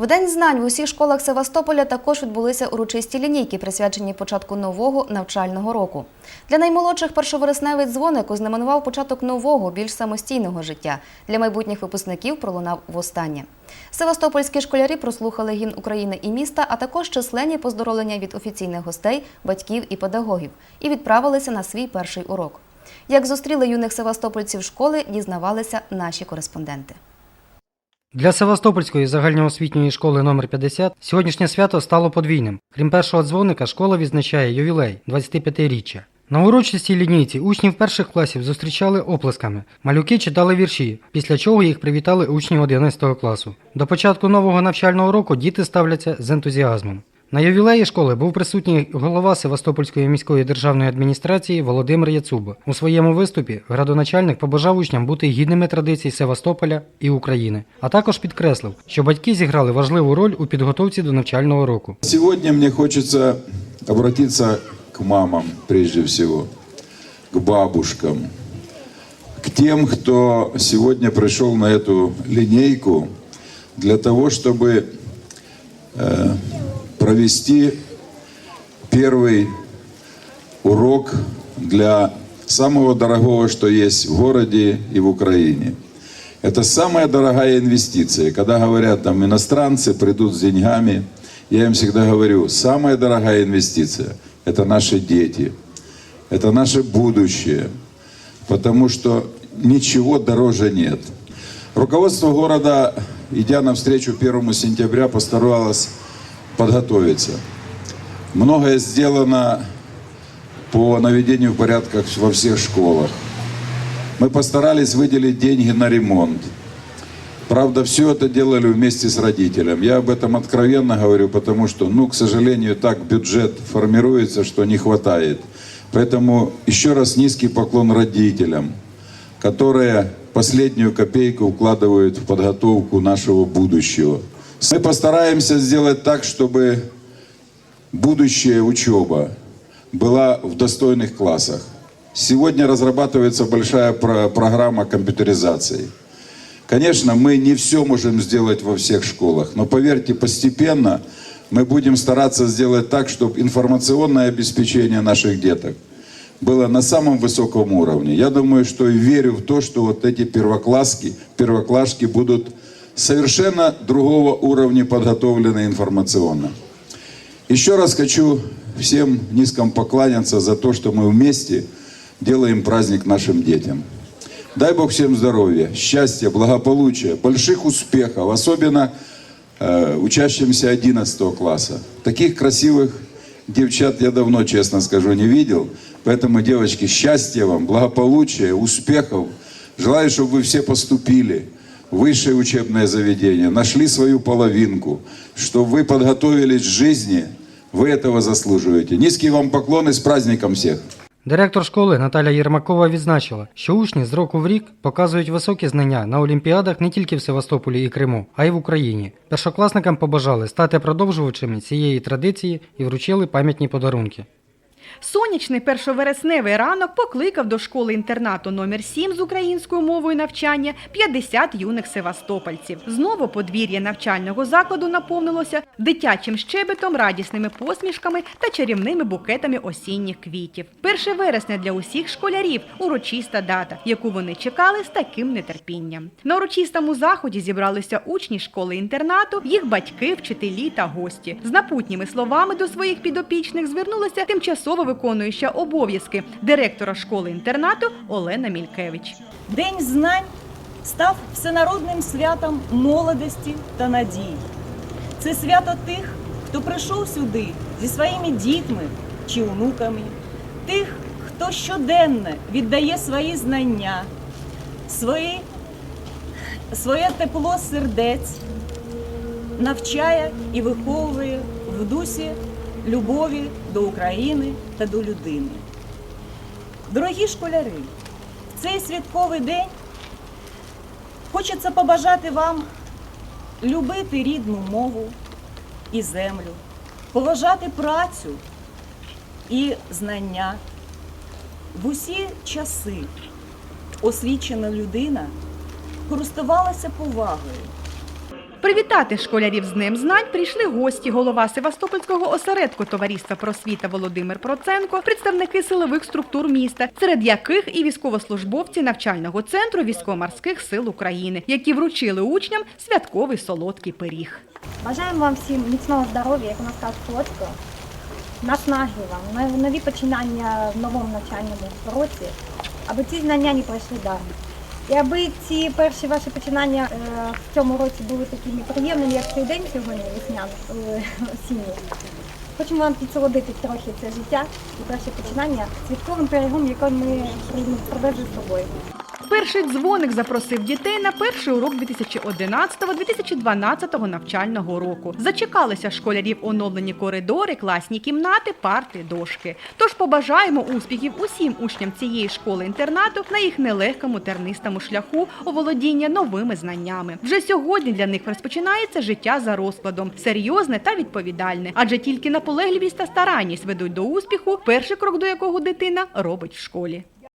В день знань в усіх школах Севастополя також відбулися урочисті лінійки, присвячені початку нового навчального року. Для наймолодших першовересневий дзвоник ознаменував початок нового, більш самостійного життя. Для майбутніх випускників пролунав востаннє. Севастопольські школярі прослухали гімн України і міста, а також численні поздоровлення від офіційних гостей, батьків і педагогів, і відправилися на свій перший урок. Як зустріли юних севастопольців школи, дізнавалися наші кореспонденти. Для Севастопольської загальноосвітньої школи номер 50 сьогоднішнє свято стало подвійним. Крім першого дзвоника, школа відзначає ювілей 25-річчя. На урочистій лінійці учнів перших класів зустрічали оплесками. Малюки читали вірші, після чого їх привітали учні 11 класу. До початку нового навчального року діти ставляться з ентузіазмом. На ювілеї школи був присутній голова Севастопольської міської державної адміністрації Володимир Яцуба. У своєму виступі градоначальник побажав учням бути гідними традицій Севастополя і України, а також підкреслив, що батьки зіграли важливу роль у підготовці до навчального року. Сегодня мне хочется обратиться к мамам прежде всего, к бабушкам, к тем, кто сегодня пришел на эту линейку для того, чтобы э, провести первый урок для самого дорогого, что есть в городе и в Украине. Это самая дорогая инвестиция. Когда говорят, там, иностранцы придут с деньгами, я им всегда говорю, самая дорогая инвестиция – это наши дети, это наше будущее, потому что ничего дороже нет. Руководство города, идя навстречу 1 сентября, постаралось подготовиться. Многое сделано по наведению порядка во всех школах. Мы постарались выделить деньги на ремонт. Правда, все это делали вместе с родителем. Я об этом откровенно говорю, потому что, ну, к сожалению, так бюджет формируется, что не хватает. Поэтому еще раз низкий поклон родителям, которые последнюю копейку вкладывают в подготовку нашего будущего. Мы постараемся сделать так, чтобы будущая учеба была в достойных классах. Сегодня разрабатывается большая про- программа компьютеризации. Конечно, мы не все можем сделать во всех школах, но поверьте, постепенно мы будем стараться сделать так, чтобы информационное обеспечение наших деток было на самом высоком уровне. Я думаю, что и верю в то, что вот эти первокласски, первоклашки будут совершенно другого уровня подготовлены информационно. Еще раз хочу всем низком покланяться за то, что мы вместе делаем праздник нашим детям. Дай Бог всем здоровья, счастья, благополучия, больших успехов, особенно э, учащимся 11 класса. Таких красивых девчат я давно, честно скажу, не видел. Поэтому, девочки, счастья вам, благополучия, успехов. Желаю, чтобы вы все поступили высшее учебное заведение, нашли свою половинку, чтобы вы подготовились к жизни. Вы этого заслуживаете. Низкий вам поклон и с праздником всех! Директор школи Наталя Єрмакова відзначила, що учні з року в рік показують високі знання на олімпіадах не тільки в Севастополі і Криму, а й в Україні. Першокласникам побажали стати продовжувачами цієї традиції і вручили пам'ятні подарунки. Сонячний першовересневий ранок покликав до школи-інтернату номер 7 з українською мовою навчання 50 юних севастопольців. Знову подвір'я навчального закладу наповнилося дитячим щебетом, радісними посмішками та чарівними букетами осінніх квітів. 1 вересня для усіх школярів урочиста дата, яку вони чекали з таким нетерпінням. На урочистому заході зібралися учні школи-інтернату, їх батьки, вчителі та гості. З напутніми словами до своїх підопічних звернулася тимчасово виконуюча обов'язки директора школи-інтернату Олена Мількевич. День знань став всенародним святом молодості та надії. Це свято тих, хто прийшов сюди зі своїми дітьми чи онуками, тих, хто щоденно віддає свої знання, свої, своє тепло сердець, навчає і виховує в дусі любові до України та до людини. Дорогі школяри, в цей святковий день хочеться побажати вам любити рідну мову і землю, поважати працю і знання. В усі часи освічена людина користувалася повагою. Привітати школярів з Днем знань прийшли гості, голова Севастопольського осередку товариства просвіта Володимир Проценко, представники силових структур міста, серед яких і військовослужбовці навчального центру військово-морських сил України, які вручили учням святковий солодкий пиріг. Бажаємо вам всім міцного здоров'я, як у нас кажуть, Флотського, наснаги вам, нові починання в новому навчальному році, аби ці знання не пройшли даром. І аби ці перші ваші починання е, в цьому році були такими приємними, як цей день сьогодні, весняний, е, осінній. Хочемо вам підсолодити трохи це життя і перші починання святковим пирогом, який ми продовжуємо з собою. Перший дзвоник запросив дітей на перший урок 2011-2012 навчального року. Зачекалися школярів оновлені коридори, класні кімнати, парти, дошки. Тож побажаємо успіхів усім учням цієї школи-інтернату на їх нелегкому тернистому шляху оволодіння новими знаннями. Вже сьогодні для них розпочинається життя за розкладом, серйозне та відповідальне, адже тільки наполегливість та старанність ведуть до успіху, перший крок до якого дитина робить в школі.